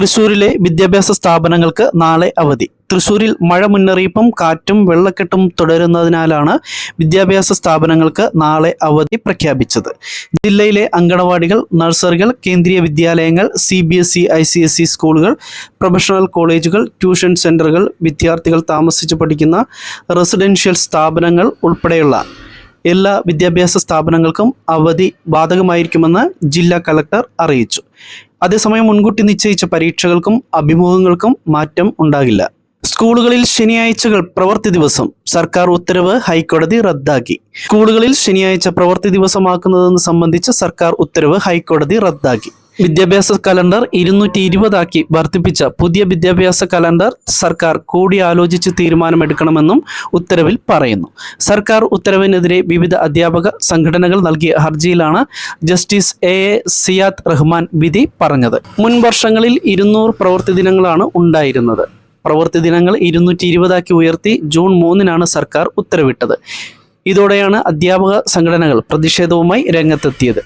തൃശൂരിലെ വിദ്യാഭ്യാസ സ്ഥാപനങ്ങൾക്ക് നാളെ അവധി. തൃശൂരിൽ മഴ മുന്നറിയിപ്പും കാറ്റും വെള്ളക്കെട്ടും തുടരുന്നതിനാലാണ് വിദ്യാഭ്യാസ സ്ഥാപനങ്ങൾക്ക് നാളെ അവധി പ്രഖ്യാപിച്ചത്. ജില്ലയിലെ അങ്കണവാടികൾ നഴ്സറികൾ കേന്ദ്രീയ വിദ്യാലയങ്ങൾ C B S E I C S E സ്കൂളുകൾ പ്രൊഫഷണൽ കോളേജുകൾ ട്യൂഷൻ സെന്ററുകൾ വിദ്യാർത്ഥികൾ താമസിച്ച് പഠിക്കുന്ന റെസിഡൻഷ്യൽ സ്ഥാപനങ്ങൾ ഉൾപ്പെടെയുള്ള എല്ലാ വിദ്യാഭ്യാസ സ്ഥാപനങ്ങൾക്കും അവധി ബാധകമായിരിക്കുമെന്ന് ജില്ലാ കലക്ടർ അറിയിച്ചു. അതേസമയം മുൻകൂട്ടി നിശ്ചയിച്ച പരീക്ഷകൾക്കും അഭിമുഖങ്ങൾക്കും മാറ്റം ഉണ്ടാകില്ല. സ്കൂളുകളിൽ ശനിയാഴ്ചകൾ പ്രവൃത്തി ദിവസം സർക്കാർ ഉത്തരവ് ഹൈക്കോടതി റദ്ദാക്കി. സ്കൂളുകളിൽ ശനിയാഴ്ച പ്രവൃത്തി ദിവസമാക്കുന്നതെന്ന് സംബന്ധിച്ച് സർക്കാർ ഉത്തരവ് ഹൈക്കോടതി റദ്ദാക്കി. വിദ്യാഭ്യാസ കലണ്ടർ ഇരുന്നൂറ്റി ഇരുപതാക്കി വർദ്ധിപ്പിച്ച പുതിയ വിദ്യാഭ്യാസ കലണ്ടർ സർക്കാർ കൂടിയാലോചിച്ച് തീരുമാനമെടുക്കണമെന്നും ഉത്തരവിൽ പറയുന്നു. സർക്കാർ ഉത്തരവിനെതിരെ വിവിധ അധ്യാപക സംഘടനകൾ നൽകിയ ഹർജിയിലാണ് justice A A Ziyad Rahman വിധി പറഞ്ഞത്. മുൻ വർഷങ്ങളിൽ ഇരുന്നൂറ് പ്രവൃത്തി ദിനങ്ങളാണ് ഉണ്ടായിരുന്നത്. പ്രവൃത്തി ദിനങ്ങൾ ഇരുന്നൂറ്റി ഇരുപതാക്കി ഉയർത്തി ജൂൺ മൂന്നിനാണ് സർക്കാർ ഉത്തരവിട്ടത്. ഇതോടെയാണ് അധ്യാപക സംഘടനകൾ പ്രതിഷേധവുമായി രംഗത്തെത്തിയത്.